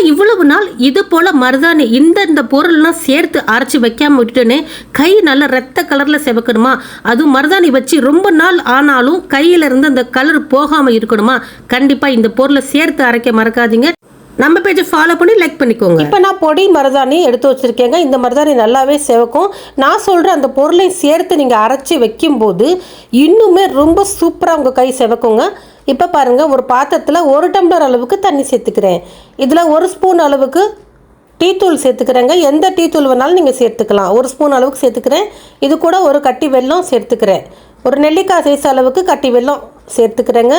ஆனால் இவ்வளவு நாள் இது போல் மருதாணி இந்த இந்த பொருள்லாம் சேர்த்து அரைச்சி வைக்காம விட்டுட்டேனே கை நல்ல ரத்த கலரில் செவக்கணுமா? அதுவும் மருதாணி வச்சு ரொம்ப நாள் ஆனாலும் கையில இருந்து அந்த கலர் போகாமல் இருக்கணுமா? கண்டிப்பாக இந்த பொருளை சேர்த்து அரைக்க மறக்காதீங்க. நம்ம பேஜை ஃபாலோ பண்ணி லைக் பண்ணிக்கோங்க. இப்போ நான் பொடி மருதாணி எடுத்து வச்சுருக்கேங்க. இந்த மருதாணி நல்லாவே செவக்கும். நான் சொல்கிற அந்த பொருளையும் சேர்த்து நீங்கள் அரைச்சி வைக்கும்போது இன்னுமே ரொம்ப சூப்பராக உங்கள் கை செவக்குங்க. இப்போ பாருங்கள் ஒரு பாத்திரத்தில் ஒரு டம்ளர் அளவுக்கு தண்ணி சேர்த்துக்கிறேன். இதில் ஒரு ஸ்பூன் அளவுக்கு டீத்தூள் சேர்த்துக்கிறேங்க. எந்த டீத்தூள் வேணாலும் நீங்கள் சேர்த்துக்கலாம். ஒரு ஸ்பூன் அளவுக்கு சேர்த்துக்கிறேன். இது கூட ஒரு கட்டி வெல்லம் சேர்த்துக்கிறேன். ஒரு நெல்லிக்காய் சைஸ் அளவுக்கு கட்டி வெல்லம் சேர்த்துக்கிறேங்க.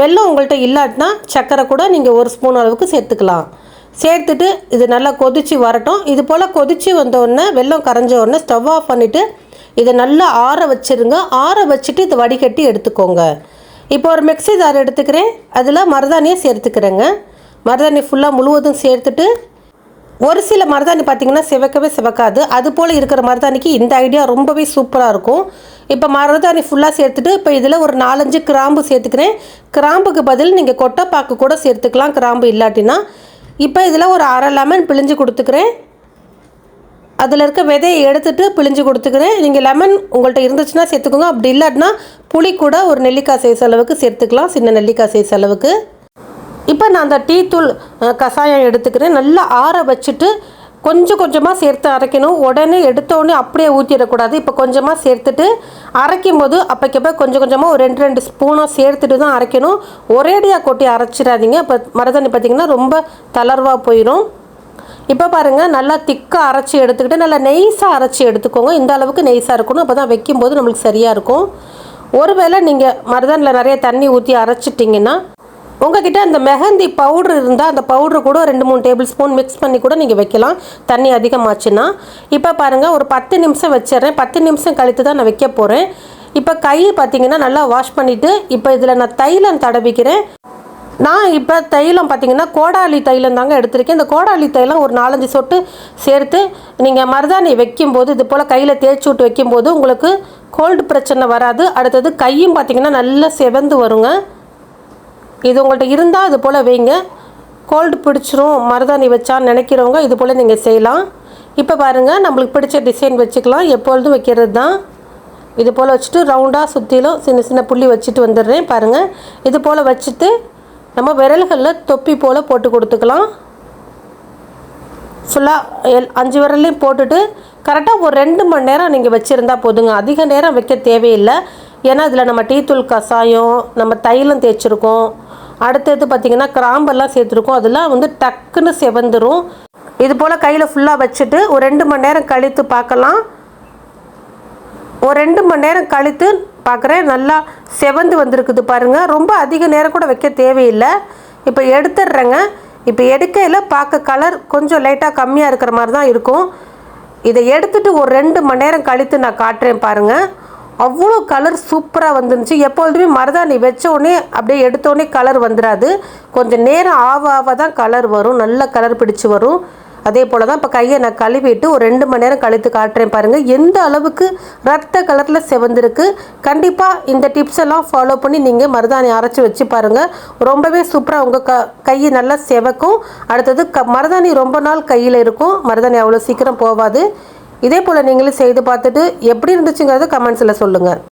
வெல்லம் உங்கள்கிட்ட இல்லாட்டினா சர்க்கரை கூட நீங்கள் ஒரு ஸ்பூன் அளவுக்கு சேர்த்துக்கலாம். சேர்த்துட்டு இது நல்லா கொதித்து வரட்டும். இது போல் கொதித்து வந்தோடனே வெல்லம் கரைஞ்ச உடனே ஸ்டவ் ஆஃப் பண்ணிவிட்டு இதை நல்லா ஆற வச்சிருங்க. ஆற வச்சுட்டு இதை வடிகட்டி எடுத்துக்கோங்க. இப்போ ஒரு மிக்சி ஜார் எடுத்துக்கிறேன். அதில் மருதாணியை சேர்த்துக்கிறேங்க. மருதாணி ஃபுல்லாக முழுவதும் சேர்த்துட்டு ஒரு சில மருதாணி பார்த்திங்கன்னா சிவக்கவே சிவக்காது. அது போல் இருக்கிற மருதாணிக்கு இந்த ஐடியா ரொம்பவே சூப்பராக இருக்கும். இப்போ மருதாணி ஃபுல்லாக சேர்த்துட்டு இப்போ இதில் ஒரு நாலஞ்சு கிராம்பு சேர்த்துக்கிறேன். கிராம்புக்கு பதில் நீங்கள் கொட்டைப்பாக்கு கூட சேர்த்துக்கலாம் கிராம்பு இல்லாட்டினா. இப்போ இதில் ஒரு அரை லெமன் பிழிஞ்சு கொடுத்துக்கிறேன். அதில் இருக்க விதையை எடுத்துகிட்டு பிழிஞ்சு கொடுத்துக்கிறேன். நீங்கள் லெமன் உங்கள்கிட்ட இருந்துச்சுன்னா சேர்த்துக்கோங்க. அப்படி இல்லாட்டினா புளி கூட ஒரு நெல்லிக்காய் சைஸ் அளவுக்கு சேர்த்துக்கலாம். சின்ன நெல்லிக்காய் சைஸ் அளவுக்கு. இப்போ நான் அந்த டீ தூள் கஷாயம் எடுத்துக்கிறேன். நல்லா ஆற வச்சுட்டு கொஞ்சம் கொஞ்சமாக சேர்த்து அரைக்கணும். உடனே எடுத்தோடனே அப்படியே ஊற்றிடக்கூடாது இப்போ கொஞ்சமாக சேர்த்துட்டு அரைக்கும் போது அப்போக்கப்போ கொஞ்சம் கொஞ்சமாக ஒரு ரெண்டு ரெண்டு ஸ்பூனாக சேர்த்துட்டு தான் அரைக்கணும். ஒரேடியாக கொட்டி அரைச்சிடாதீங்க. இப்போ மருதாணி பார்த்திங்கன்னா ரொம்ப தளர்வாக போயிடும் இப்போ பாருங்கள் நல்லா திக்காக அரைச்சி எடுத்துக்கிட்டு நல்லா நெய்ஸாக அரைச்சி எடுத்துக்கோங்க. இந்த அளவுக்கு நெய்ஸாக இருக்கணும். அப்போ தான் வைக்கும்போது நம்மளுக்கு சரியாக இருக்கும். ஒருவேளை நீங்கள் மருதானில் நிறைய தண்ணி ஊற்றி அரைச்சிட்டிங்கன்னா உங்ககிட்ட அந்த மெஹந்தி பவுட்ரு இருந்தால் அந்த பவுட்ரு கூட ரெண்டு மூணு டேபிள் ஸ்பூன் மிக்ஸ் பண்ணி கூட நீங்கள் வைக்கலாம். தண்ணி அதிகமாச்சுன்னா. இப்போ பாருங்கள் ஒரு பத்து நிமிஷம் வச்சிடுறேன். பத்து நிமிஷம் கழித்து தான் நான் வைக்க போகிறேன் இப்போ கை பார்த்தீங்கன்னா நல்லா வாஷ் பண்ணிவிட்டு இப்போ இதில் நான் தைலம் தடவிக்கிறேன். நான் இப்போ தைலம் பார்த்தீங்கன்னா கோடாலி தைலம் தாங்க எடுத்திருக்கேன். இந்த கோடாலி தைலம் ஒரு நாலஞ்சு சொட்டு சேர்த்து நீங்கள் மருதாணி வைக்கும்போது இது போல் கையில் தேய்ச்சி விட்டு வைக்கும்போது உங்களுக்கு கோல்டு பிரச்சனை வராது. அடுத்தது கையும் பார்த்தீங்கன்னா நல்லா செவந்து வருங்க. இது உங்கள்கிட்ட இருந்தால் இது போல் வைங்க. கோல்டு பிடிச்சிரும் மருதாணி வச்சான்னு நினைக்கிறவங்க இது போல் நீங்கள் செய்யலாம். இப்போ பாருங்கள் நம்மளுக்கு பிடிச்ச டிசைன் வச்சுக்கலாம். எப்பொழுதும் வைக்கிறது தான். இது போல் வச்சுட்டு ரவுண்டாக சுற்றிலும் சின்ன சின்ன புள்ளி வச்சுட்டு வந்துடுறேன். பாருங்கள் இது போல் வச்சுட்டு நம்ம விரல்களில் தொப்பி போல் போட்டு கொடுத்துக்கலாம். ஃபுல்லாக எல் அஞ்சு விரல்லையும் போட்டுட்டு கரெக்டாக ஒரு ரெண்டு மணி நேரம் நீங்கள் வச்சுருந்தா போதுங்க. அதிக நேரம் வைக்க தேவையில்லை. ஏன்னா அதில் நம்ம டீத்தூள் கஷாயம் நம்ம தைலம் தேய்ச்சிருக்கோம். அடுத்தது பார்த்திங்கன்னா கிராம்பெல்லாம் சேர்த்துருக்கோம். அதெல்லாம் வந்து டக்குன்னு செவந்துரும். இது போல் கையில் ஃபுல்லாக வச்சுட்டு ஒரு ரெண்டு மணி நேரம் கழித்து பார்க்கலாம். ஒரு ரெண்டு மணி நேரம் கழித்து பார்க்குறேன். நல்லா செவந்து வந்திருக்குது பாருங்கள் ரொம்ப அதிக நேரம் கூட வைக்க தேவையில்லை. இப்போ எடுத்துடுறேங்க. இப்போ எடுக்கையில் பார்க்க கலர் கொஞ்சம் லைட்டாக கம்மியாக இருக்கிற மாதிரி தான் இருக்கும். இதை எடுத்துட்டு ஒரு ரெண்டு மணி நேரம் கழித்து நான் காட்டுறேன் பாருங்கள் அவ்வளோ கலர் சூப்பராக வந்துருந்துச்சு. எப்பொழுதுமே மருதாணி வச்சோடனே அப்படியே எடுத்தோடனே கலர் வந்துடாது கொஞ்சம் நேரம் ஆவ ஆவ தான் கலர் வரும். நல்ல கலர் பிடிச்சி வரும். அதே போல் தான் இப்போ கையை நான் கழுவிட்டு ஒரு ரெண்டு மணி நேரம் கழித்து காட்டுறேன் பாருங்கள் எந்த அளவுக்கு ரத்த கலரில் செவந்திருக்கு கண்டிப்பாக இந்த டிப்ஸ் எல்லாம் ஃபாலோ பண்ணி நீங்கள் மருதாணி அரைச்சி வச்சு பாருங்கள் ரொம்பவே சூப்பராக உங்கள் க கையை நல்லா செவக்கும். அடுத்தது க மருதாணி ரொம்ப நாள் கையில் இருக்கும். மருதாணி அவ்வளோ சீக்கிரம் போகாது இதே போல் நீங்களும் செய்து பார்த்துட்டு எப்படி இருந்துச்சுங்கிறத கமெண்ட்ஸில் சொல்லுங்கள்